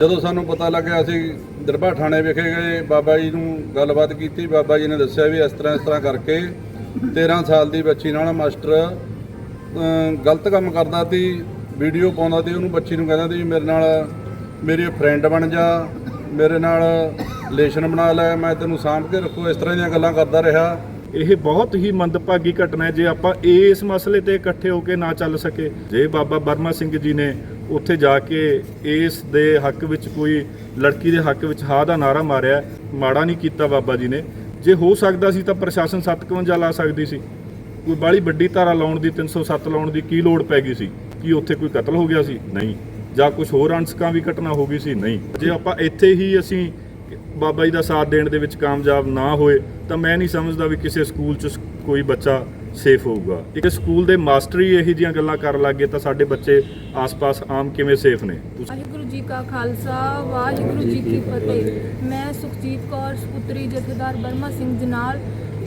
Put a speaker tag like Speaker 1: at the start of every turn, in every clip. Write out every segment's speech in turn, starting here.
Speaker 1: ਜਦੋਂ ਸਾਨੂੰ ਪਤਾ ਲੱਗਿਆ ਅਸੀਂ ਦਰਬਾਰ ਥਾਣੇ ਵਿਖੇ ਗਏ, ਬਾਬਾ ਜੀ ਨੂੰ ਗੱਲਬਾਤ ਕੀਤੀ, ਬਾਬਾ ਜੀ ਨੇ ਦੱਸਿਆ ਵੀ ਇਸ ਤਰ੍ਹਾਂ ਇਸ ਤਰ੍ਹਾਂ ਕਰਕੇ 13 ਸਾਲ ਦੀ ਬੱਚੀ ਨਾਲ ਮਾਸਟਰ ਗਲਤ ਕੰਮ ਕਰਦਾ ਸੀ, ਵੀਡੀਓ ਪਾਉਂਦਾ ਸੀ, ਉਹਨੂੰ ਬੱਚੀ ਨੂੰ ਕਹਿੰਦਾ ਸੀ ਵੀ ਮੇਰੇ ਨਾਲ ਮੇਰੀ ਫਰੈਂਡ ਬਣ ਜਾ, ਮੇਰੇ ਨਾਲ ਰਿਲੇਸ਼ਨ ਬਣਾ ਲੈ, ਮੈਂ ਤੈਨੂੰ ਸਾਂਭ ਕੇ ਰੱਖੂ, ਇਸ ਤਰ੍ਹਾਂ ਦੀਆਂ ਗੱਲਾਂ ਕਰਦਾ ਰਿਹਾ।
Speaker 2: ਇਹ ਬਹੁਤ ਹੀ ਮੰਦਭਾਗੀ ਘਟਨਾ ਹੈ, ਜੇ ਆਪਾਂ ਇਸ ਮਸਲੇ ਤੇ ਇਕੱਠੇ ਹੋ ਕੇ ਨਾ ਚੱਲ ਸਕੇ। ਜੇ ਬਾਬਾ ਬਰਮਾ ਸਿੰਘ ਜੀ ਨੇ ਉੱਥੇ ਜਾ ਕੇ ਇਸ ਦੇ ਹੱਕ ਵਿੱਚ ਕੋਈ ਲੜਕੀ ਦੇ ਹੱਕ ਵਿੱਚ ਹਾਂ ਦਾ ਨਾਰਾ ਮਾਰਿਆ, ਮਾੜਾ ਨਹੀਂ ਕੀਤਾ ਬਾਬਾ ਜੀ ਨੇ। ਜੇ ਹੋ ਸਕਦਾ ਸੀ ਤਾਂ ਪ੍ਰਸ਼ਾਸਨ 751 ਲਾ ਸਕਦੀ ਸੀ। ਕੋਈ ਬਾਲੀ ਵੱਡੀ ਧਾਰਾ ਲਾਉਣ ਦੀ 307 ਲਾਉਣ ਦੀ ਕੀ ਲੋੜ ਪੈ ਗਈ ਸੀ? ਕੀ ਉੱਥੇ ਕੋਈ ਕਤਲ ਹੋ ਗਿਆ ਸੀ? ਨਹੀਂ। ਜਾਂ ਕੁਝ ਹੋਰ ਅਣਸਕਾਂ ਵੀ ਘਟਨਾ ਹੋ ਗਈ ਸੀ? ਨਹੀਂ। ਜੇ ਆਪਾਂ ਇੱਥੇ ਹੀ ਅਸੀਂ ਬਾਬਾ ਜੀ ਦਾ ਸਾਥ ਦੇਣ ਦੇ ਵਿੱਚ ਕਾਮਯਾਬ ਨਾ ਹੋਏ, ਤਾਂ ਮੈਂ ਨਹੀਂ ਸਮਝਦਾ ਵੀ ਕਿਸੇ ਸਕੂਲ 'ਚ ਕੋਈ ਬੱਚਾ ਸੇਫ ਹੋਊਗਾ। ਇੱਕ ਸਕੂਲ ਦੇ ਮਾਸਟਰ ਹੀ ਇਹੋ ਜਿਹੀਆਂ ਗੱਲਾਂ ਕਰਨ ਲੱਗੇ ਤਾਂ ਸਾਡੇ ਬੱਚੇ ਆਸ-ਪਾਸ ਆਮ ਕਿਵੇਂ ਸੇਫ ਨੇ?
Speaker 3: ਵਾਹਿਗੁਰੂ ਜੀ ਕਾ ਖਾਲਸਾ ਵਾਹਿਗੁਰੂ ਜੀ ਕੀ ਫਤਿਹ। ਮੈਂ ਸੁਖਜੀਤ ਕੌਰ ਸੁਪੁੱਤਰੀ ਜਥੇਦਾਰ ਬਰਮਾ ਸਿੰਘ ਜਨਾਲ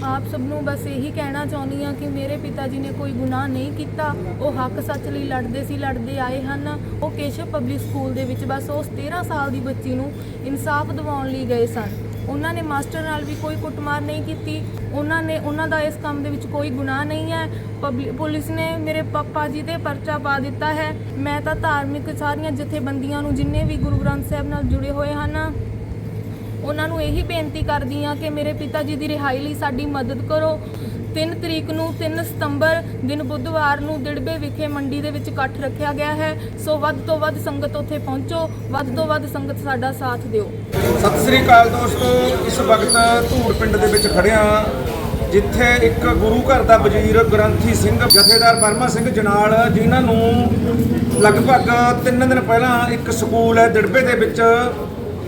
Speaker 3: ਆਪ ਸਭ ਨੂੰ ਬਸ ਇਹੀ ਕਹਿਣਾ ਚਾਹੁੰਦੀ ਹਾਂ ਕਿ ਮੇਰੇ ਪਿਤਾ ਜੀ ਨੇ ਕੋਈ ਗੁਨਾਹ ਨਹੀਂ ਕੀਤਾ। ਉਹ ਹੱਕ ਸੱਚ ਲਈ ਲੜਦੇ ਸੀ ਲੜਦੇ ਆਏ ਹਨ। ਉਹ ਕੇਸ਼ਵ ਪਬਲਿਕ ਸਕੂਲ ਦੇ ਵਿੱਚ ਬਸ ਉਸ 13 ਸਾਲ ਦੀ ਬੱਚੀ ਨੂੰ ਇਨਸਾਫ ਦਿਵਾਉਣ ਲਈ ਗਏ ਸਨ। ਉਹਨਾਂ ਨੇ ਮਾਸਟਰ ਨਾਲ ਵੀ ਕੋਈ ਕੁੱਟਮਾਰ ਨਹੀਂ ਕੀਤੀ। ਉਹਨਾਂ ਨੇ, ਉਹਨਾਂ ਦਾ ਇਸ ਕੰਮ ਦੇ ਵਿੱਚ ਕੋਈ ਗੁਨਾਹ ਨਹੀਂ ਹੈ। ਪਬਲਿ- ਪੁਲਿਸ ਨੇ ਮੇਰੇ ਪਾਪਾ ਜੀ ਤੇ ਪਰਚਾ ਪਾ ਦਿੱਤਾ ਹੈ। ਮੈਂ ਤਾਂ ਧਾਰਮਿਕ ਸਾਰੀਆਂ ਜਥੇਬੰਦੀਆਂ ਨੂੰ ਜਿੰਨੇ ਵੀ ਗੁਰੂ ਗ੍ਰੰਥ ਸਾਹਿਬ ਨਾਲ ਜੁੜੇ ਹੋਏ ਹਨ, ਉਹਨਾਂ ਨੂੰ ਇਹੀ ਬੇਨਤੀ ਕਰਦੀ ਹਾਂ ਕਿ ਮੇਰੇ ਪਿਤਾ ਜੀ ਦੀ ਰਿਹਾਈ ਲਈ ਸਾਡੀ ਮਦਦ ਕਰੋ। 3 ਤਰੀਕ ਨੂੰ 3 ਸਤੰਬਰ ਦਿਨ ਬੁੱਧਵਾਰ ਨੂੰ ਦਿੜਬੇ ਵਿਖੇ ਮੰਡੀ ਦੇ ਵਿੱਚ ਇਕੱਠ ਰੱਖਿਆ ਗਿਆ ਹੈ। ਸੋ ਵੱਧ ਤੋਂ ਵੱਧ ਸੰਗਤ ਉੱਥੇ ਪਹੁੰਚੋ, ਵੱਧ ਤੋਂ ਵੱਧ ਸੰਗਤ ਸਾਡਾ ਸਾਥ ਦਿਓ।
Speaker 4: ਸਤਿ ਸ੍ਰੀ ਅਕਾਲ ਦੋਸਤੋ, ਇਸ ਵਕਤ ਧੂੜ ਪਿੰਡ ਦੇ ਵਿੱਚ ਖੜਿਆ ਜਿੱਥੇ ਇੱਕ ਗੁਰੂ ਘਰ ਦਾ ਵਜ਼ੀਰ ਗ੍ਰੰਥੀ ਸਿੰਘ, ਜਥੇਦਾਰ ਬਰਮਾ ਸਿੰਘ ਜਨਾਲ, ਜਿਨ੍ਹਾਂ ਨੂੰ ਲਗਭਗ 3 ਦਿਨ ਪਹਿਲਾਂ ਇੱਕ ਸਕੂਲ ਹੈ ਦਿੜਬੇ ਦੇ ਵਿੱਚ,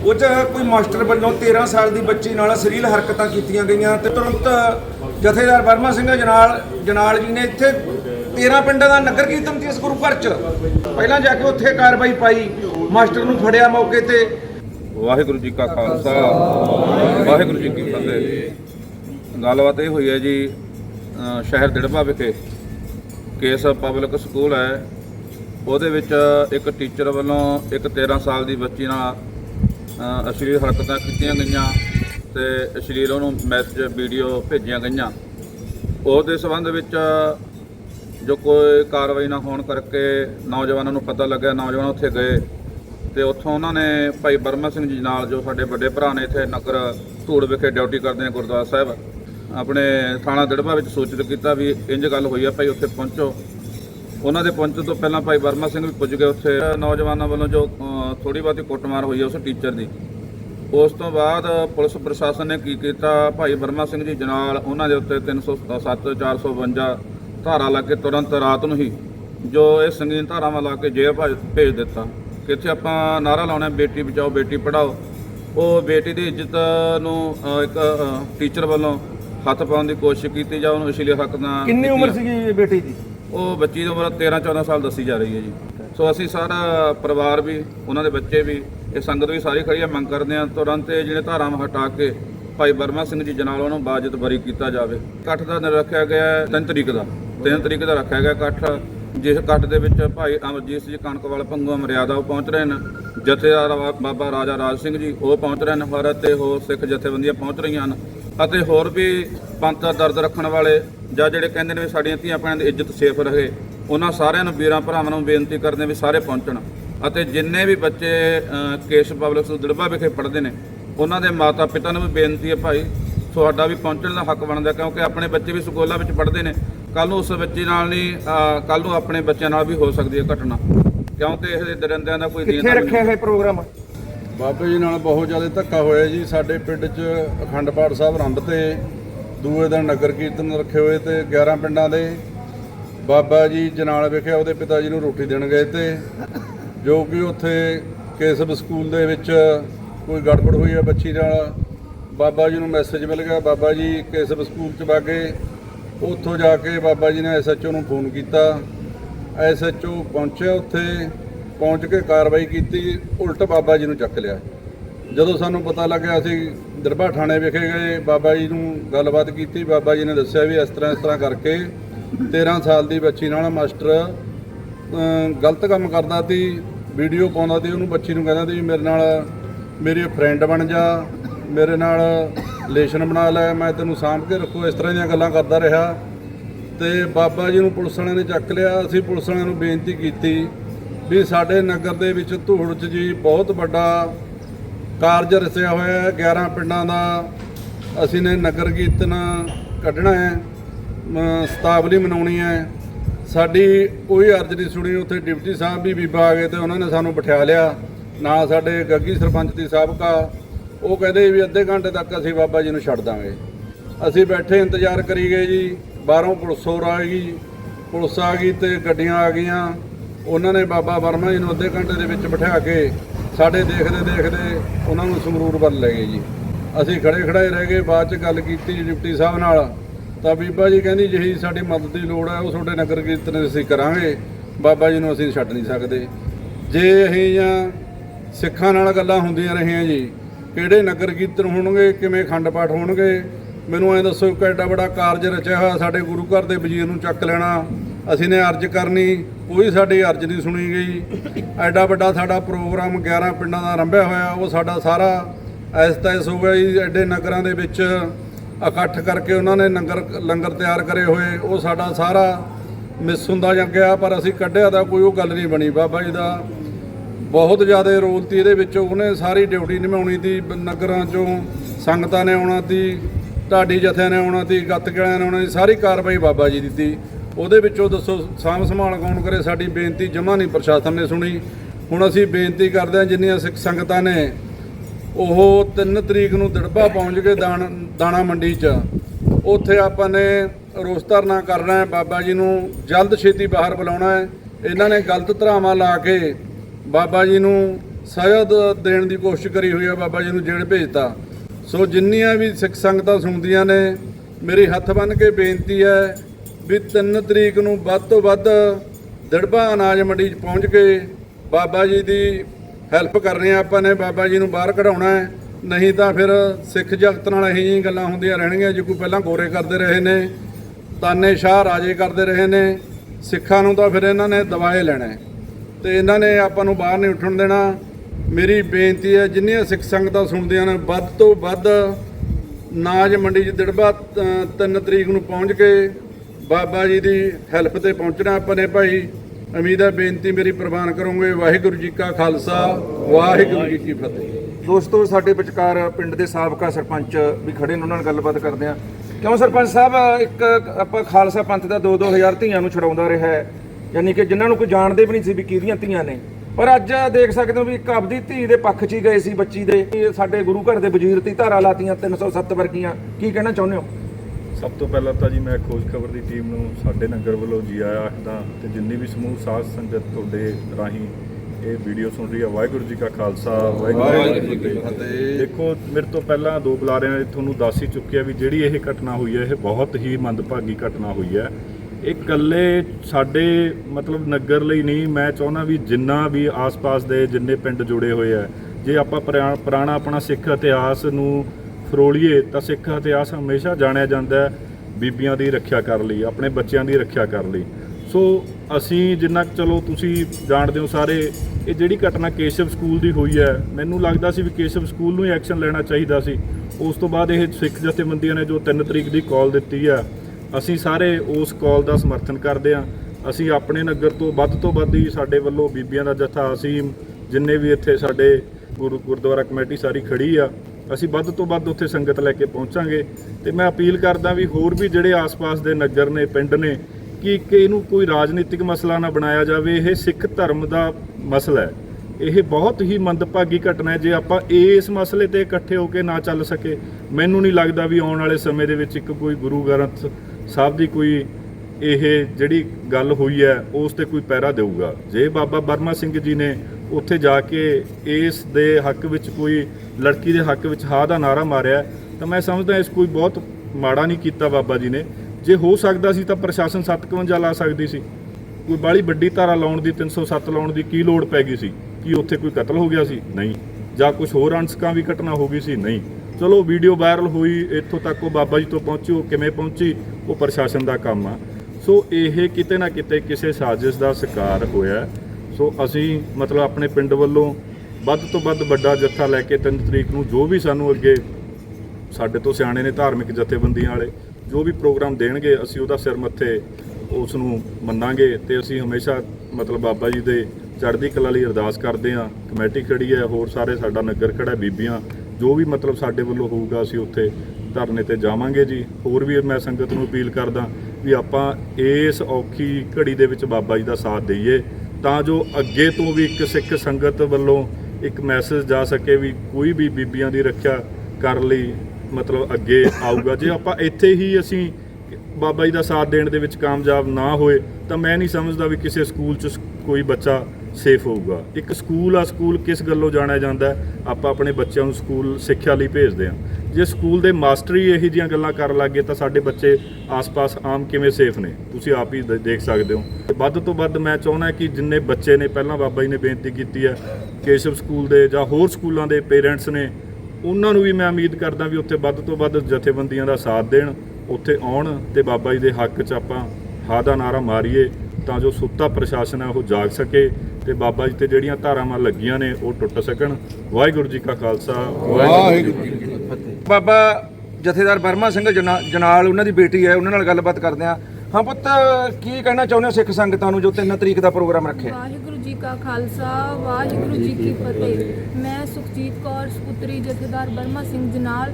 Speaker 4: ਉਹ 'ਚ ਕੋਈ ਮਾਸਟਰ ਵੱਲੋਂ 13 ਸਾਲ ਦੀ ਬੱਚੀ ਨਾਲ ਅਸ਼ਲੀਲ ਹਰਕਤਾਂ ਕੀਤੀਆਂ ਗਈਆਂ ਤੇ ਤੁਰੰਤ ਜਥੇਦਾਰ ਬਰਮਾ ਸਿੰਘ ਜਨਾਲ ਜਨਾਲ ਜੀ ਨੇ ਇੱਥੇ 13 ਪਿੰਡਾਂ ਦਾ ਨਗਰ ਕੀਰਤਨ ਸੀ ਇਸ ਗੁਰੂ ਘਰ 'ਚ। ਪਹਿਲਾਂ ਜਾ ਕੇ ਉੱਥੇ ਕਾਰਵਾਈ ਪਾਈ ਮਾਸਟਰ ਨੂੰ ਫੜਿਆ ਮੌਕੇ ਤੇ।
Speaker 1: ਵਾਹਿਗੁਰੂ ਜੀ ਕਾ ਖਾਲਸਾ ਵਾਹਿਗੁਰੂ ਜੀ ਕੀ ਫਤਿਹ। ਗੱਲਬਾਤ ਇਹ ਹੋਈ ਹੈ ਜੀ ਸ਼ਹਿਰ ਦਿੜਬਾ ਵਿਖੇ ਕੇਸ ਪਬਲਿਕ ਸਕੂਲ ਹੈ। ਉਹਦੇ ਵਿੱਚ ਇੱਕ ਟੀਚਰ ਵੱਲੋਂ ਇੱਕ 13 ਸਾਲ ਦੀ ਬੱਚੀ ਨਾਲ ਅ, ਅਸ਼ਲੀਲ ਹਰਕਤਾਂ ਕੀਤੀਆਂ ਗਈਆਂ। ਤੇ ਅਸ਼ਲੀਲ ਉਹਨੂੰ ਮੈਸੇਜ ਵੀਡੀਓ ਭੇਜੀਆਂ ਗਈਆਂ। ਉਹਦੇ ਸੰਬੰਧ ਵਿੱਚ ਜੋ ਕੋਈ ਕਾਰਵਾਈ ਨਾ ਹੋਣ ਕਰਕੇ ਨੌਜਵਾਨਾਂ ਨੂੰ ਪਤਾ ਲੱਗਿਆ, ਨੌਜਵਾਨ ਉੱਥੇ ਗਏ ਤੇ ਉੱਥੋਂ ਉਹਨਾਂ ਨੇ ਭਾਈ ਬਰਮਾ ਸਿੰਘ ਜੀ ਨਾਲ ਜੋ ਸਾਡੇ ਵੱਡੇ ਭਰਾ ਨੇ ਇੱਥੇ ਨਗਰ ਧੂੜ ਵਿਖੇ ਡਿਊਟੀ ਕਰਦੇ ਨੇ ਗੁਰਦੁਆਰਾ ਸਾਹਿਬ, ਆਪਣੇ ਥਾਣਾ ਦੜਬਾ ਵਿੱਚ ਸੂਚਿਤ ਕੀਤਾ ਵੀ ਇੰਜ ਗੱਲ ਹੋਈ ਆ, ਭਾਈ ਉੱਥੇ ਪਹੁੰਚੋ। ਉਹਨਾਂ ਦੇ ਪਹੁੰਚਣ ਤੋਂ ਪਹਿਲਾਂ ਭਾਈ ਬਰਮਾ ਸਿੰਘ ਵੀ ਪੁੱਜ ਗਏ ਉੱਥੇ। ਨੌਜਵਾਨਾਂ ਵੱਲੋਂ ਜੋ ਥੋੜੀ ਬਹੁਤੀ ਕੁੱਟਮਾਰ ਹੋਈ ਆ ਉਸ ਟੀਚਰ ਦੀ। ਉਸ ਤੋਂ ਬਾਅਦ ਪੁਲਿਸ ਪ੍ਰਸ਼ਾਸਨ ਨੇ ਕੀ ਕੀਤਾ? ਭਾਈ ਬਰਮਾ ਸਿੰਘ ਜੀ ਜਨਾਲ ਉਹਨਾਂ ਦੇ ਉੱਤੇ 307 452 ਧਾਰਾ ਲਾ ਕੇ ਤੁਰੰਤ ਰਾਤ ਨੂੰ ਹੀ ਜੋ ਇਹ ਸੰਗੀਨ ਧਾਰਾਵਾਂ ਲਾ ਕੇ ਜੇਲ੍ਹ ਭੇਜ- ਦਿੱਤਾ। ਕਿ ਇੱਥੇ ਆਪਾਂ ਨਾਰਾ ਲਾਉਣਾ ਬੇਟੀ ਬਚਾਓ ਬੇਟੀ ਪੜਾਓ ਉਹ ਬੇਟੀ ਦੀ ਇੱਜ਼ਤ ਨੂੰ ਇੱਕ ਟੀਚਰ ਵੱਲੋਂ ਹੱਥ ਪਾਉਣ ਦੀ ਕੋਸ਼ਿਸ਼ ਕੀਤੀ ਜਾਂ ਉਹਨੂੰ ਅਸ਼ਲੀਲ ਹੱਕ ਨਾਲ
Speaker 4: ਕਿੰਨੀ ਉਮਰ ਸੀਗੀ ਬੇਟੀ ਦੀ?
Speaker 1: ਉਹ ਬੱਚੀ ਦੀ ਉਮਰ 13 14 ਸਾਲ ਦੱਸੀ ਜਾ ਰਹੀ ਹੈ ਜੀ। ਸੋ ਅਸੀਂ ਸਾਰਾ ਪਰਿਵਾਰ ਵੀ ਉਹਨਾਂ ਦੇ ਬੱਚੇ ਵੀ ਇਹ ਸੰਗਤ ਵੀ ਸਾਰੀ ਖੜੀ ਹੈ, ਮੰਗ ਕਰਦੇ ਹਾਂ ਤੁਰੰਤ ਇਹ ਜਿਹੜੇ ਧਾਰਾਵਾਂ ਹਟਾ ਕੇ ਭਾਈ ਬਰਮਾ ਸਿੰਘ ਜੀ ਜਨਾਲ ਉਹਨੂੰ ਬਾਜਤ ਬਰੀ ਕੀਤਾ ਜਾਵੇ। ਇਕੱਠ ਦਾ ਦਿਨ ਰੱਖਿਆ ਗਿਆ ਹੈ 3 ਤਰੀਕ ਦਾ। 3 ਤਰੀਕ ਦਾ ਰੱਖਿਆ ਗਿਆ ਇਕੱਠ। ਜਿਸ ਇਕੱਠ ਦੇ ਵਿੱਚ ਭਾਈ ਅਮਰਜੀਤ ਸਿੰਘ ਕਣਕਵਾਲ ਪੰਗੂ ਮਰਿਆਦਾ ਉਹ ਪਹੁੰਚ ਰਹੇ ਨੇ। ਜਥੇਦਾਰ ਬਾਬਾ ਰਾਜਾ ਰਾਜ ਸਿੰਘ ਜੀ ਉਹ ਪਹੁੰਚ ਰਹੇ ਨੇ ਭਾਰਤ ਤੇ ਹੋਰ ਸਿੱਖ ਜਥੇਬੰਦੀਆਂ ਪਹੁੰਚ ਰਹੀਆਂ ਹਨ। ਅਤੇ ਹੋਰ ਵੀ ਪੰਥ ਦਾ ਦਰਦ ਰੱਖਣ ਵਾਲੇ ਜਾਂ ਜਿਹੜੇ ਕਹਿੰਦੇ ਨੇ ਵੀ ਸਾਡੀਆਂ ਧੀਆਂ ਭੈਣਾਂ ਦੀ ਇੱਜ਼ਤ ਸੇਫ ਰਹੇ, ਉਹਨਾਂ ਸਾਰਿਆਂ ਨੂੰ ਵੀਰਾਂ ਭਰਾਵਾਂ ਨੂੰ ਬੇਨਤੀ ਕਰਦੇ ਵੀ ਸਾਰੇ ਪਹੁੰਚਣ। ਅਤੇ ਜਿੰਨੇ ਵੀ ਬੱਚੇ ਕੇਸ਼ ਪਬਲਿਕ ਸਕੂਲ ਦੜਬਾ ਵਿਖੇ ਪੜ੍ਹਦੇ ਨੇ ਉਹਨਾਂ ਦੇ ਮਾਤਾ ਪਿਤਾ ਨੂੰ ਵੀ ਬੇਨਤੀ ਹੈ ਭਾਈ ਤੁਹਾਡਾ ਵੀ ਪਹੁੰਚਣ ਦਾ ਹੱਕ ਬਣਦਾ ਕਿਉਂਕਿ ਆਪਣੇ ਬੱਚੇ ਵੀ ਸਕੂਲਾਂ ਵਿੱਚ ਪੜ੍ਹਦੇ ਨੇ। ਕੱਲ ਨੂੰ ਉਸ ਬੱਚੇ ਨਾਲ ਨਹੀਂ ਕੱਲ ਨੂੰ ਆਪਣੇ ਬੱਚਿਆਂ ਨਾਲ ਵੀ ਹੋ ਸਕਦੀ ਹੈ ਘਟਨਾ। ਕਿਉਂਕਿ ਇਹ ਦਰਿੰਦਿਆਂ ਦਾ ਕੋਈ
Speaker 4: ਕਿੱਥੇ
Speaker 1: ਨਿਯਮ
Speaker 4: ਰੱਖਿਆ ਇਹ ਪ੍ਰੋਗਰਾਮ?
Speaker 1: ਬਾਬੇ ਜੀ ਨਾਲ ਬਹੁਤ ਜ਼ਿਆਦਾ ਧੱਕਾ ਹੋਇਆ ਜੀ। ਸਾਡੇ ਪਿੰਡ 'ਚ ਅਖੰਡ ਪਾਠ ਸਾਹਿਬ ਆਰੰਭ ਤੇ ਦੂਏ ਦਿਨ ਨਗਰ ਕੀਰਤਨ ਰੱਖੇ ਹੋਏ ਤੇ 11 ਪਿੰਡਾਂ ਦੇ ਬਾਬਾ ਜੀ ਜਨਾਲ ਵਿਖੇ ਉਹਦੇ ਪਿਤਾ ਜੀ ਨੂੰ ਰੋਟੀ ਦੇਣ ਗਏ ਤੇ ਜੋ ਕਿ ਉੱਥੇ ਕੇਸਬ ਸਕੂਲ ਦੇ ਵਿੱਚ ਕੋਈ ਗੜਬੜ ਹੋਈ ਹੈ ਬੱਚੀ ਨਾਲ। ਬਾਬਾ ਜੀ ਨੂੰ ਮੈਸੇਜ ਮਿਲ ਗਿਆ। ਬਾਬਾ ਜੀ ਕੇਸਬ ਸਕੂਲ 'ਚ ਵਾਗੇ ਉੱਥੋਂ ਜਾ ਕੇ ਬਾਬਾ ਜੀ ਨੇ ਐਸਐਚਓ ਨੂੰ ਫੋਨ ਕੀਤਾ। ਐਸਐਚਓ ਪਹੁੰਚਿਆ ਉੱਥੇ। ਪਹੁੰਚ ਕੇ ਕਾਰਵਾਈ ਕੀਤੀ। ਉਲਟ ਬਾਬਾ ਜੀ ਨੂੰ ਚੱਕ ਲਿਆ। ਜਦੋਂ ਸਾਨੂੰ ਪਤਾ ਲੱਗਿਆ ਅਸੀਂ ਦਰਬਾ ਥਾਣੇ ਵਿਖੇ ਗਏ। ਬਾਬਾ ਜੀ ਨੂੰ ਗੱਲਬਾਤ ਕੀਤੀ। ਬਾਬਾ ਜੀ ਨੇ ਦੱਸਿਆ ਵੀ ਇਸ ਤਰ੍ਹਾਂ ਇਸ ਤਰ੍ਹਾਂ ਕਰਕੇ 13 ਸਾਲ ਦੀ ਬੱਚੀ ਨਾਲ ਮਾਸਟਰ ਗਲਤ ਕੰਮ ਕਰਦਾ ਸੀ।
Speaker 5: ਵੀਡੀਓ ਪਾਉਂਦਾ ਤੇ ਉਹਨੂੰ ਬੱਚੀ ਨੂੰ ਕਹਿੰਦਾ ਤੇ ਵੀ ਮੇਰੇ ਨਾਲ ਮੇਰੀ ਫਰੈਂਡ ਬਣ ਜਾ, ਮੇਰੇ ਨਾਲ ਰਿਲੇਸ਼ਨ ਬਣਾ ਲੈ, ਮੈਂ ਤੈਨੂੰ ਸਾਂਭ ਕੇ ਰੱਖੂ, ਇਸ ਤਰ੍ਹਾਂ ਦੀਆਂ ਗੱਲਾਂ ਕਰਦਾ ਰਿਹਾ। ਤੇ ਬਾਬਾ ਜੀ ਨੂੰ ਪੁਲਿਸ ਵਾਲਿਆਂ ਨੇ ਚੱਕ ਲਿਆ, ਅਸੀਂ ਪੁਲਿਸ ਵਾਲਿਆਂ ਨੂੰ ਬੇਨਤੀ ਕੀਤੀ ਵੀ ਸਾਡੇ ਨਗਰ ਦੇ ਵਿੱਚ ਧੂੜ 'ਚ ਜੀ ਬਹੁਤ ਵੱਡਾ ਕਾਰਜ ਰਚਿਆ ਹੋਇਆ ਹੈ 11 ਪਿੰਡਾਂ ਦਾ ਅਸੀਂ ਨੇ ਨਗਰ ਕੀਰਤਨ ਕੱਢਣਾ ਹੈ ਸਤਾਵਲੀ ਮਨਾਉਣੀ ਹੈ। ਸਾਡੀ ਕੋਈ ਅਰਜ਼ ਨਹੀਂ ਸੁਣੀ, ਉੱਥੇ ਡਿਪਟੀ ਸਾਹਿਬ ਵੀ ਬੀਬਾ ਆ ਗਏ ਤੇ ਉਹਨਾਂ ਨੇ ਸਾਨੂੰ ਬਿਠਾ ਲਿਆ। ਨਾ ਸਾਡੇ ਗੱਗੀ ਸਰਪੰਚ ਦੀ ਸਾਬਕਾ, ਉਹ ਕਹਿੰਦੇ ਵੀ ਅੱਧੇ ਘੰਟੇ ਤੱਕ ਅਸੀਂ ਬਾਬਾ ਜੀ ਨੂੰ ਛੱਡ ਦਾਂਗੇ। ਅਸੀਂ ਬੈਠੇ, ਇੰਤਜ਼ਾਰ ਕਰੀ ਗਏ ਜੀ, ਬਾਹਰੋਂ ਪੁਲਿਸ ਹੋਰ ਆ ਗਈ, ਪੁਲਿਸ ਆ ਗਈ ਤੇ ਗੱਡੀਆਂ ਆ ਗਈਆਂ। ਉਹਨਾਂ ਨੇ ਬਾਬਾ ਵਰਮਾ ਜੀ ਨੂੰ ਅੱਧੇ ਘੰਟੇ ਦੇ ਵਿੱਚ ਬਿਠਾ ਕੇ ਸਾਡੇ ਦੇਖਦੇ ਦੇਖਦੇ ਉਹਨਾਂ ਨੂੰ ਸੰਗਰੂਰ ਵੱਲ ਲੈ ਗਏ ਜੀ। ਅਸੀਂ ਖੜੇ ਖੜਾਏ ਰਹਿ ਗਏ, ਬਾਅਦ ਚ ਗੱਲ ਕੀਤੀ ਜੀ ਡਿਪਟੀ ਸਾਹਿਬ ਨਾਲ। ਤਾਂ ਬੀਬਾ ਜੀ ਕਹਿੰਦੀ ਜਿਹੀ ਸਾਡੀ ਮਦਦ ਦੀ ਲੋੜ ਹੈ, ਉਹ ਤੁਹਾਡੇ ਨਗਰ ਕੀਰਤਨ ਅਸੀਂ ਕਰਾਂਗੇ। ਬਾਬਾ ਜੀ ਨੂੰ ਅਸੀਂ ਛੱਡ ਨਹੀਂ ਸਕਦੇ। ਜੇ ਅਸੀਂ ਜਾਂ ਸਿੱਖਾਂ ਨਾਲ ਗੱਲਾਂ ਹੁੰਦੀਆਂ ਰਹੀਆਂ ਜੀ, ਕਿਹੜੇ ਨਗਰ ਕੀਰਤਨ ਹੋਣਗੇ, ਕਿਵੇਂ ਖੰਡ ਪਾਠ ਹੋਣਗੇ, ਮੈਨੂੰ ਐਂ ਦੱਸੋ ਕਿ ਐਡਾ ਵੱਡਾ ਕਾਰਜ ਰਚਿਆ ਹੋਇਆ ਸਾਡੇ ਗੁਰੂ ਘਰ ਦੇ ਵਜ਼ੀਰ ਨੂੰ ਚੱਕ ਲੈਣਾ, ਅਸੀਂ ਨੇ ਅਰਜ਼ ਕਰਨੀ, ਕੋਈ ਸਾਡੀ ਅਰਜ਼ ਨਹੀਂ ਸੁਣੀ ਗਈ। ਐਡਾ ਵੱਡਾ ਸਾਡਾ ਪ੍ਰੋਗਰਾਮ 11 ਪਿੰਡਾਂ ਦਾ ਆਰੰਭਿਆ ਹੋਇਆ, ਉਹ ਸਾਡਾ ਸਾਰਾ ਐਸ ਤੈਸ ਹੋ ਗਿਆ ਜੀ, ਐਡੇ ਨਗਰਾਂ ਦੇ ਵਿੱਚ। ਇਕੱਠ ਕਰਕੇ ਉਹਨਾਂ ਨੇ ਲੰਗਰ ਲੰਗਰ ਤਿਆਰ ਕਰੇ ਹੋਏ। ਉਹ ਸਾਡਾ ਸਾਰਾ ਮਿਸ ਹੁੰਦਾ ਜਾਂ ਗਿਆ, ਪਰ ਅਸੀਂ ਕੱਢਿਆ ਤਾਂ ਕੋਈ ਉਹ ਗੱਲ ਨਹੀਂ ਬਣੀ। ਬਾਬਾ ਜੀ ਦਾ ਬਹੁਤ ਜ਼ਿਆਦਾ ਰੋਲ ਤੀ ਇਹਦੇ ਵਿੱਚ ਉਹਨੇ ਸਾਰੀ ਡਿਊਟੀ ਨਿਭਾਉਣੀ ਤੀ, ਨਗਰਾਂ ਚੋਂ ਸੰਗਤਾਂ ਨੇ ਆਉਣਾ ਤੀ, ਢਾਡੀ ਜਥਿਆਂ ਨੇ ਆਉਣਾ ਤੀ ਗੱਤਕਿਆਂ ਨੇ ਆਉਣਾ ਤੀ, ਸਾਰੀ ਕਾਰਵਾਈ ਬਾਬਾ ਜੀ ਦੀ ਤੀ। ਉਹਦੇ ਵਿੱਚੋਂ ਦੱਸੋ, ਸਾਂਭ ਸੰਭਾਲ ਕੌਣ ਕਰੇ? ਸਾਡੀ ਬੇਨਤੀ ਜਮਾ ਨਹੀਂ ਪ੍ਰਸ਼ਾਸਨ ਨੇ ਸੁਣੀ। ਹੁਣ ਅਸੀਂ ਬੇਨਤੀ ਕਰਦੇ ਹਾਂ ਜਿੰਨੀਆਂ ਸਿੱਖ ਸੰਗਤਾਂ ਨੇ ਉਹ 3 ਤਰੀਕ ਨੂੰ ਦੜਬਾ ਪਹੁੰਚ ਕੇ ਦਾਣ, ਦਾਣਾ ਮੰਡੀ 'ਚ। ਉੱਥੇ ਆਪਾਂ ਨੇ ਰੋਸ ਧਰਨਾ ਕਰਨਾ ਹੈ, ਬਾਬਾ ਜੀ ਨੂੰ ਜਲਦ ਛੇਤੀ ਬਾਹਰ ਬੁਲਾਉਣਾ ਹੈ। ਇਹਨਾਂ ਨੇ ਗਲਤ ਧਰਾਵਾਂ ਲਾ ਕੇ ਬਾਬਾ ਜੀ ਨੂੰ ਸਜ਼ਾ ਦੇਣ ਦੀ ਕੋਸ਼ਿਸ਼ ਕਰੀ ਹੋਈ ਹੈ ਬਾਬਾ ਜੀ ਨੂੰ ਜੇਲ੍ਹ ਭੇਜਤਾ। ਸੋ ਜਿੰਨੀਆਂ ਵੀ ਸਿੱਖ ਸੰਗਤਾਂ ਸੁਣਦੀਆਂ ਨੇ, ਮੇਰੀ ਹੱਥ ਬੰਨ ਕੇ ਬੇਨਤੀ ਹੈ ਵੀ 3 ਤਰੀਕ ਨੂੰ ਵੱਧ ਤੋਂ ਵੱਧ ਦੜਬਾ ਅਨਾਜ ਮੰਡੀ 'ਚ ਪਹੁੰਚ ਕੇ ਬਾਬਾ ਜੀ ਦੀ ਹੈਲਪ ਕਰਨੀ ਆ ਆਪਾਂ ਨੇ, ਬਾਬਾ ਜੀ ਨੂੰ ਬਾਹਰ ਕਢਾਉਣਾ ਹੈ। ਨਹੀਂ ਤਾਂ ਫਿਰ ਸਿੱਖ ਜਗਤ ਨਾਲ ਇਹੋ ਜਿਹੀਆਂ ਗੱਲਾਂ ਹੁੰਦੀਆਂ ਰਹਿਣਗੀਆਂ, ਜੇ ਕੋਈ ਪਹਿਲਾਂ ਗੋਰੇ ਕਰਦੇ ਰਹੇ ਨੇ, ਤਾਨੇ ਸ਼ਾਹ ਰਾਜੇ ਕਰਦੇ ਰਹੇ ਨੇ, ਸਿੱਖਾਂ ਨੂੰ ਤਾਂ ਫਿਰ ਇਹਨਾਂ ਨੇ ਦਬਾਏ ਲੈਣਾ ਹੈ। ਤੇ ਇਹਨਾਂ ਨੇ ਆਪਾਂ ਨੂੰ ਬਾਹਰ ਨਹੀਂ ਉੱਠਣ ਦੇਣਾ। ਮੇਰੀ ਬੇਨਤੀ ਹੈ, ਜਿੰਨੀਆਂ ਸਿੱਖ ਸੰਗਤਾਂ ਸੁਣਦੀਆਂ ਨੇ, ਵੱਧ ਤੋਂ ਵੱਧ ਨਾਜ ਮੰਡੀ 'ਚ ਦਿੜਬਾ 3 ਤਰੀਕ ਨੂੰ ਪਹੁੰਚ ਕੇ ਬਾਬਾ ਜੀ ਦੀ ਹੈਲਪ ਤੇ ਪਹੁੰਚਣਾ ਆਪਾਂ ਨੇ ਭਾਈ। ਉਮੀਦ ਹੈ, ਬੇਨਤੀ ਮੇਰੀ ਪ੍ਰਵਾਨ ਕਰੋਗੇ, ਵਾਹਿਗੁਰੂ ਜੀ ਕਾ ਖਾਲਸਾ, ਵਾਹਿਗੁਰੂ ਜੀ ਕੀ ਫਤਿਹ।
Speaker 4: ਦੋਸਤੋ, ਸਾਡੇ ਵਿਚਕਾਰ ਪਿੰਡ ਦੇ ਸਾਬਕਾ ਸਰਪੰਚ ਵੀ ਖੜੇ ਨੇ, ਉਹਨਾਂ ਨਾਲ ਗੱਲਬਾਤ ਕਰਦੇ ਆ ਕਿਉਂ ਸਰਪੰਚ ਸਾਹਿਬ, ਇੱਕ ਆਪਾਂ ਖਾਲਸਾ ਪੰਥ ਦਾ 2-2000 ਧੀਆਂ ਨੂੰ ਛਡਾਉਂਦਾ ਰਿਹਾ ਹੈ। ਯਾਨੀ ਕਿ ਜਿਨ੍ਹਾਂ ਨੂੰ ਕੋਈ ਜਾਣਦੇ ਵੀ ਨਹੀਂ ਸੀ ਵੀ ਕਿਹਦੀਆਂ ਧੀਆਂ ਨੇ। ਪਰ ਅੱਜ ਦੇਖ ਸਕਦੇ ਹੋ ਵੀ ਇੱਕ ਆਪਦੀ ਧੀ ਦੇ ਪੱਖ 'ਚ ਹੀ ਗਏ ਸੀ ਬੱਚੀ ਦੇ। ਸਾਡੇ ਗੁਰੂ ਘਰ ਦੇ ਵਜ਼ੀਰ ਤੇ ਧਾਰਾ ਲਾਤੀਆਂ 307 ਵਰਗੀਆਂ। ਕੀ ਕਹਿਣਾ ਚਾਹੁੰਦੇ ਹੋ?
Speaker 2: ਸਭ ਤੋਂ ਪਹਿਲਾਂ ਤਾਂ ਜੀ ਮੈਂ ਖੋਜ ਖਬਰ ਦੀ ਟੀਮ ਨੂੰ ਸਾਡੇ ਨਗਰ ਵੱਲੋਂ ਜੀ ਆਇਆਂ ਆਖਦਾ ਤੇ ਜਿੰਨੀ ਵੀ ਸਮੂਹ ਸਾਧ ਸੰਗਤ ਤੁਹਾਡੇ ਰਾਹੀਂ ਇਹ ਵੀਡੀਓ ਸੁਣ ਰਹੀ ਹੈ ਵਾਹਿਗੁਰੂ ਜੀ ਕਾ ਖਾਲਸਾ ਵਾਹਿਗੁਰੂ ਜੀ ਕੀ ਫਤਿਹ। ਦੇਖੋ ਮੇਰੇ ਤੋਂ ਪਹਿਲਾਂ ਦੋ ਬੁਲਾਰਿਆਂ ਨੇ ਤੁਹਾਨੂੰ ਦੱਸ ਹੀ ਚੁੱਕਿਆ ਵੀ ਜਿਹੜੀ ਇਹ ਘਟਨਾ ਹੋਈ ਹੈ ਇਹ ਬਹੁਤ ਹੀ ਮੰਦਭਾਗੀ ਘਟਨਾ ਹੋਈ ਹੈ। ਇਹ ਇਕੱਲੇ ਸਾਡੇ ਮਤਲਬ ਨਗਰ ਲਈ ਨਹੀਂ ਮੈਂ ਚਾਹੁੰਦਾ ਵੀ ਜਿੰਨਾ ਵੀ ਆਸ-ਪਾਸ ਦੇ ਜਿੰਨੇ ਪਿੰਡ ਜੁੜੇ ਹੋਏ ਆ ਜੇ ਆਪਾਂ ਪੁਰਾ- ਪੁਰਾਣਾ ਆਪਣਾ ਸਿੱਖ ਇਤਿਹਾਸ ਨੂੰ ਫਰੋਲੀਏ ਤਾਂ ਸਿੱਖ ਇਤਿਹਾਸ ਹਮੇਸ਼ਾ ਜਾਣਿਆ ਜਾਂਦਾ ਹੈ ਬੀਬੀਆਂ ਦੀ ਰੱਖਿਆ ਕਰ ਲਈ, ਆਪਣੇ ਬੱਚਿਆਂ ਦੀ ਰੱਖਿਆ ਕਰ ਲਈ। ਸੋ ਅਸੀਂ ਜਿੰਨਾ ਕੁ ਚਲੋ ਤੁਸੀਂ ਜਾਣਦੇ ਹੋ ਸਾਰੇ, ਇਹ ਜਿਹੜੀ ਘਟਨਾ ਕੇਸ਼ਵ ਸਕੂਲ ਦੀ ਹੋਈ ਹੈ, ਮੈਨੂੰ ਲੱਗਦਾ ਸੀ ਵੀ ਕੇਸ਼ਵ ਸਕੂਲ ਨੂੰ ਹੀ ਐਕਸ਼ਨ ਲੈਣਾ ਚਾਹੀਦਾ ਸੀ। ਉਸ ਤੋਂ ਬਾਅਦ ਇਹ ਸਿੱਖ ਜਥੇਬੰਦੀਆਂ ਨੇ ਜੋ 3 ਤਰੀਕ ਦੀ ਕਾਲ ਦਿੱਤੀ ਆ ਅਸੀਂ ਸਾਰੇ ਉਸ ਕਾਲ ਦਾ ਸਮਰਥਨ ਕਰਦੇ ਹਾਂ। ਅਸੀਂ ਆਪਣੇ ਨਗਰ ਤੋਂ ਵੱਧ ਤੋਂ ਵੱਧ ਹੀ ਸਾਡੇ ਵੱਲੋਂ ਬੀਬੀਆਂ ਦਾ ਜਥਾ, ਅਸੀਂ ਜਿੰਨੇ ਵੀ ਇੱਥੇ ਸਾਡੇ ਗੁਰੂ, ਗੁਰਦੁਆਰਾ ਕਮੇਟੀ ਸਾਰੀ ਖੜੀ ਆ ਅਸੀਂ ਵੱਧ ਤੋਂ ਵੱਧ ਉੱਥੇ ਸੰਗਤ ਲੈ ਕੇ ਪਹੁੰਚਾਂਗੇ ਤੇ ਮੈਂ ਅਪੀਲ ਕਰਦਾ ਵੀ ਹੋਰ ਵੀ ਜਿਹੜੇ ਆਸ-ਪਾਸ ਦੇ ਨਗਰ ਨੇ, ਪਿੰਡ ਨੇ, ਕਿ ਕਿ ਇਹਨੂੰ ਕੋਈ ਰਾਜਨੀਤਿਕ ਮਸਲਾ ਨਾ ਬਣਾਇਆ ਜਾਵੇ, ਇਹ ਸਿੱਖ ਧਰਮ ਦਾ ਮਸਲਾ ਹੈ। ਇਹ ਬਹੁਤ ਹੀ ਮੰਦਭਾਗੀ ਘਟਨਾ ਹੈ, ਜੇ ਆਪਾਂ ਇਸ ਮਸਲੇ ਤੇ ਇਕੱਠੇ ਹੋ ਕੇ ਨਾ ਚੱਲ ਸਕੇ, ਮੈਨੂੰ ਨਹੀਂ ਲੱਗਦਾ ਵੀ ਆਉਣ ਵਾਲੇ ਸਮੇਂ ਦੇ ਵਿੱਚ ਇੱਕ ਕੋਈ ਗੁਰੂ ਗ੍ਰੰਥ ਸਾਹਿਬ ਦੀ ਕੋਈ ਇਹ ਜਿਹੜੀ ਗੱਲ ਹੋਈ ਹੈ, ਉਸ ਤੇ ਕੋਈ ਪੈਰਾ ਦੇਊਗਾ। ਜੇ ਬਾਬਾ ਬਰਮਾ ਸਿੰਘ ਜੀ ਨੇ ਉੱਥੇ ਜਾ ਕੇ ਇਸ ਦੇ ਹੱਕ ਵਿੱਚ ਕੋਈ, ਲੜਕੀ ਦੇ ਹੱਕ ਵਿੱਚ ਹਾਂ ਦਾ ਨਾਰਾ ਮਾਰਿਆ, ਤਾਂ ਮੈਂ ਸਮਝਦਾ ਇਸ ਕੋਈ ਬਹੁਤ ਮਾੜਾ ਨਹੀਂ ਕੀਤਾ ਬਾਬਾ ਜੀ ਨੇ। ਜੇ ਹੋ ਸਕਦਾ ਸੀ ਤਾਂ ਪ੍ਰਸ਼ਾਸਨ 751 ਲਾ ਸਕਦੀ ਸੀ। ਕੋਈ ਬਾਲੀ ਵੱਡੀ ਧਾਰਾ ਲਾਉਣ ਦੀ 307 ਲਾਉਣ ਦੀ ਕੀ ਲੋੜ ਪੈ ਗਈ ਸੀ? ਕੀ ਉੱਥੇ ਕੋਈ ਕਤਲ ਹੋ ਗਿਆ ਸੀ? ਨਹੀਂ। ਜਾਂ ਕੁਝ ਹੋਰ ਅਣਸਕਾਂ ਵੀ ਘਟਨਾ ਹੋ ਗਈ ਸੀ? ਨਹੀਂ। ਚਲੋ, ਵੀਡੀਓ ਵਾਇਰਲ ਹੋਈ, ਇੱਥੋਂ ਤੱਕ ਉਹ ਬਾਬਾ ਜੀ ਤੋਂ ਪਹੁੰਚੀ, ਉਹ ਕਿਵੇਂ ਪਹੁੰਚੀ, ਉਹ ਪ੍ਰਸ਼ਾਸਨ ਦਾ ਕੰਮ ਆ। ਸੋ ਇਹ ਕਿਤੇ ਨਾ ਕਿਤੇ ਕਿਸੇ ਸਾਜ਼ਿਸ਼ ਦਾ ਸ਼ਿਕਾਰ ਹੋਇਆ ਸੋ ਅਸੀਂ ਮਤਲਬ ਆਪਣੇ ਪਿੰਡ ਵੱਲੋਂ ਵੱਧ ਤੋਂ ਵੱਧ ਵੱਡਾ ਜੱਥਾ ਲੈ ਕੇ 3 ਤਰੀਕ ਨੂੰ ਜੋ ਵੀ ਸਾਨੂੰ ਅੱਗੇ ਸਾਡੇ ਤੋਂ ਸਿਆਣੇ ਨੇ ਧਾਰਮਿਕ ਜਥੇਬੰਦੀਆਂ ਵਾਲੇ ਜੋ ਵੀ ਪ੍ਰੋਗਰਾਮ ਦੇਣਗੇ, ਅਸੀਂ ਉਹਦਾ ਸਿਰ ਮੱਥੇ ਉਸ ਨੂੰ ਮੰਨਾਂਗੇ ਤੇ ਅਸੀਂ ਹਮੇਸ਼ਾ ਮਤਲਬ ਬਾਬਾ ਜੀ ਦੇ ਚੜ੍ਹਦੀ ਕਲਾ ਲਈ ਅਰਦਾਸ ਕਰਦੇ ਹਾਂ। ਕਮੇਟੀ ਖੜੀ ਹੈ, ਹੋਰ ਸਾਰੇ ਸਾਡਾ ਨਗਰ ਖੜਾ ਬੀਬੀਆਂ, ਜੋ ਵੀ ਮਤਲਬ ਸਾਡੇ ਵੱਲੋਂ ਹੋਊਗਾ ਅਸੀਂ ਉੱਥੇ ਧਰਨੇ ਤੇ ਜਾਵਾਂਗੇ ਜੀ। ਹੋਰ ਵੀ ਮੈਂ ਸੰਗਤ ਨੂੰ ਅਪੀਲ ਕਰਦਾ ਵੀ ਆਪਾਂ ਇਸ ਔਖੀ ਘੜੀ ਦੇ ਵਿੱਚ ਬਾਬਾ ਜੀ ਦਾ ਸਾਥ ਦਈਏ, ਤਾਂ ਜੋ ਅੱਗੇ ਤੋਂ ਵੀ ਇੱਕ ਸਿੱਖ ਸੰਗਤ ਵੱਲੋਂ ਇੱਕ ਮੈਸੇਜ ਜਾ ਸਕੇ ਵੀ ਕੋਈ ਵੀ ਬੀਬੀਆਂ ਦੀ ਰੱਖਿਆ ਕਰਨ ਲਈ, ਮਤਲਬ ਅੱਗੇ ਆਊਗਾ। ਜੇ ਆਪਾਂ ਇੱਥੇ ਹੀ ਅਸੀਂ ਬਾਬਾ ਜੀ ਦਾ ਸਾਥ ਦੇਣ ਦੇ ਵਿੱਚ ਕਾਮਯਾਬ ਨਾ ਹੋਏ, ਤਾਂ ਮੈਂ ਨਹੀਂ ਸਮਝਦਾ ਵੀ ਕਿਸੇ ਸਕੂਲ 'ਚ ਕੋਈ ਬੱਚਾ ਸੇਫ ਹੋਊਗਾ। ਇੱਕ ਸਕੂਲ ਆ ਸਕੂਲ ਕਿਸ ਗੱਲੋਂ ਜਾਣਿਆ ਜਾਂਦਾ ਆਪਾਂ ਆਪਣੇ ਬੱਚਿਆਂ ਨੂੰ ਸਕੂਲ ਸਿੱਖਿਆ ਲਈ ਭੇਜਦੇ ਹਾਂ। ਜੇ ਸਕੂਲ ਦੇ ਮਾਸਟਰ ਹੀ ਇਹੋ ਜਿਹੀਆਂ ਗੱਲਾਂ ਕਰਨ ਲੱਗੇ ਤਾਂ ਸਾਡੇ ਬੱਚੇ ਆਸ-ਪਾਸ ਆਮ ਕਿਵੇਂ ਸੇਫ ਨੇ? ਤੁਸੀਂ ਆਪ ਹੀ ਦ- ਦੇਖ ਸਕਦੇ ਹੋ। ਵੱਧ ਤੋਂ ਵੱਧ ਮੈਂ ਚਾਹੁੰਦਾ ਕਿ ਜਿੰਨੇ ਬੱਚੇ ਨੇ, ਪਹਿਲਾਂ ਬਾਬਾ ਜੀ ਨੇ ਬੇਨਤੀ ਕੀਤੀ ਹੈ, ਕੇਸ਼ਵ ਸਕੂਲ ਦੇ ਜਾਂ ਹੋਰ ਸਕੂਲਾਂ ਦੇ ਪੇਰੈਂਟਸ ਨੇ, ਉਹਨਾਂ ਨੂੰ ਵੀ ਮੈਂ ਉਮੀਦ ਕਰਦਾ ਵੀ ਉੱਥੇ ਵੱਧ ਤੋਂ ਵੱਧ ਜਥੇਬੰਦੀਆਂ ਦਾ ਸਾਥ ਦੇਣ, ਉੱਥੇ ਆਉਣ ਤੇ ਬਾਬਾ ਜੀ ਦੇ ਹੱਕ 'ਚ ਆਪਾਂ ਹਾ ਦਾ ਨਾਰਾ ਮਾਰੀਏ ਤਾਂ ਜੋ ਸੁੱਤਾ ਪ੍ਰਸ਼ਾਸਨ ਹੈ ਉਹ ਜਾਗ ਸਕੇ। ਤੇ ਬਾਬਾ ਜੀ ਤੇ ਜਿਹੜੀਆਂ ਧਾਰਾਵਾਂ ਲੱਗੀਆਂ ਨੇ ਉਹ ਟੁੱਟ ਸਕਣ। ਵਾਹਿਗੁਰੂ ਜੀ ਕਾ ਖਾਲਸਾ ਵਾਹਿਗੁਰੂ ਜੀ ਕੀ ਫਤਿਹ।
Speaker 4: ਬਾਬਾ ਜਥੇਦਾਰ ਬਰਮਾ ਸਿੰਘ ਜਨਾ- ਜਨਾਲ ਉਹਨਾਂ ਦੀ ਬੇਟੀ ਹੈ ਉਹਨਾਂ ਨਾਲ ਗੱਲਬਾਤ ਕਰਦੇ ਆ ਹਾਂ ਪੁੱਤ ਕੀ ਕਹਿਣਾ ਚਾਹੁੰਦੇ ਹੋ ਸਿੱਖ ਸੰਗਤਾਂ ਨੂੰ ਜੋ 3 ਤਰੀਕ ਦਾ ਪ੍ਰੋਗਰਾਮ ਰੱਖਿਆ?
Speaker 3: ਵਾਹਿਗੁਰੂ ਜੀ ਕਾ ਖਾਲਸਾ ਵਾਹਿਗੁਰੂ ਜੀ ਕੀ ਫਤਿਹ। ਮੈਂ ਸੁਖਜੀਤ ਕੌਰ ਸੁਪੁੱਤਰੀ ਜਥੇਦਾਰ ਬਰਮਾ ਸਿੰਘ ਜਨਾਲ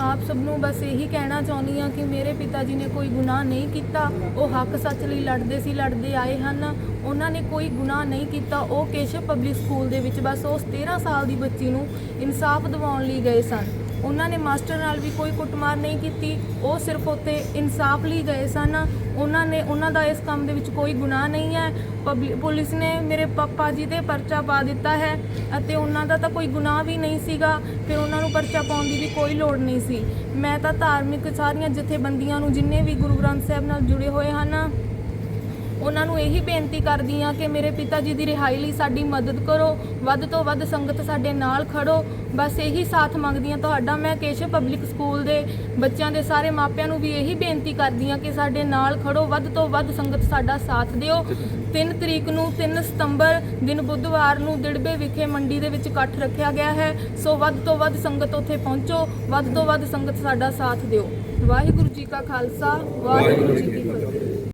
Speaker 3: ਆਪ ਸਭ ਨੂੰ ਬਸ ਇਹੀ ਕਹਿਣਾ ਚਾਹੁੰਦੀ ਹਾਂ ਕਿ ਮੇਰੇ ਪਿਤਾ ਜੀ ਨੇ ਕੋਈ ਗੁਨਾਹ ਨਹੀਂ ਕੀਤਾ, ਉਹ ਹੱਕ ਸੱਚ ਲਈ ਲੜਦੇ ਸੀ, ਲੜਦੇ ਆਏ ਹਨ। ਉਹਨਾਂ ਨੇ ਕੋਈ ਗੁਨਾਹ ਨਹੀਂ ਕੀਤਾ, ਉਹ ਕੇਸ਼ਵ ਪਬਲਿਕ ਸਕੂਲ ਦੇ ਵਿੱਚ ਬਸ ਉਸ 13 ਸਾਲ ਦੀ ਬੱਚੀ ਨੂੰ ਇਨਸਾਫ ਦਿਵਾਉਣ ਲਈ ਗਏ ਸਨ। ਉਹਨਾਂ ਨੇ ਮਾਸਟਰ ਨਾਲ ਵੀ ਕੋਈ ਕੁੱਟਮਾਰ ਨਹੀਂ ਕੀਤੀ। ਉਹ ਸਿਰਫ ਉੱਥੇ ਇਨਸਾਫ ਲਈ ਗਏ ਸਨ। ਉਹਨਾਂ ਨੇ, ਉਹਨਾਂ ਦਾ ਇਸ ਕੰਮ ਦੇ ਵਿੱਚ ਕੋਈ ਗੁਨਾਹ ਨਹੀਂ ਹੈ। ਪਬਲਿ- ਪੁਲਿਸ ਨੇ ਮੇਰੇ ਪਾਪਾ ਜੀ ਤੇ ਪਰਚਾ ਪਾ ਦਿੱਤਾ ਹੈ ਅਤੇ ਉਹਨਾਂ ਦਾ ਤਾਂ ਕੋਈ ਗੁਨਾਹ ਵੀ ਨਹੀਂ ਸੀਗਾ। ਫਿਰ ਉਹਨਾਂ ਨੂੰ ਪਰਚਾ ਪਾਉਣ ਦੀ ਵੀ ਕੋਈ ਲੋੜ ਨਹੀਂ ਸੀ। ਮੈਂ ਤਾਂ ਧਾਰਮਿਕ ਸਾਰੀਆਂ ਜਥੇਬੰਦੀਆਂ ਨੂੰ ਜਿੰਨੇ ਵੀ ਗੁਰੂ ਗ੍ਰੰਥ ਸਾਹਿਬ ਨਾਲ ਜੁੜੇ ਹੋਏ ਹਨ ਉਹਨਾਂ ਨੂੰ ਇਹੀ ਬੇਨਤੀ ਕਰਦੀ ਆ ਕਿ ਮੇਰੇ ਪਿਤਾ ਜੀ ਦੀ ਰਿਹਾਈ ਲਈ ਸਾਡੀ ਮਦਦ ਕਰੋ, ਵੱਧ ਤੋਂ ਵੱਧ ਸੰਗਤ ਸਾਡੇ ਨਾਲ ਖੜੋ। ਬਸ ਇਹੀ ਸਾਥ ਮੰਗਦੀ ਆ ਤੁਹਾਡਾ। ਮੈਂ ਕੇਸ਼ਵ ਪਬਲਿਕ ਸਕੂਲ ਦੇ ਬੱਚਿਆਂ ਦੇ ਸਾਰੇ ਮਾਪਿਆਂ ਨੂੰ ਵੀ ਇਹੀ ਬੇਨਤੀ ਕਰਦੀ ਆ ਕਿ ਸਾਡੇ ਨਾਲ ਖੜੋ, ਵੱਧ ਤੋਂ ਵੱਧ ਸੰਗਤ ਸਾਡਾ ਸਾਥ ਦਿਓ। 3 ਤਰੀਕ ਨੂੰ 3 ਸਤੰਬਰ ਦਿਨ ਬੁੱਧਵਾਰ ਨੂੰ ਦਿੜਬੇ ਵਿਖੇ ਮੰਡੀ ਦੇ ਵਿੱਚ ਇਕੱਠ ਰੱਖਿਆ ਗਿਆ ਹੈ। ਸੋ ਵੱਧ ਤੋਂ ਵੱਧ ਸੰਗਤ ਉੱਥੇ ਪਹੁੰਚੋ, ਵੱਧ ਤੋਂ ਵੱਧ ਸੰਗਤ ਸਾਡਾ ਸਾਥ ਦਿਓ। ਵਾਹਿਗੁਰੂ ਜੀ ਕਾ ਖਾਲਸਾ, ਵਾਹਿਗੁਰੂ ਜੀ ਕੀ ਫਤਿਹ।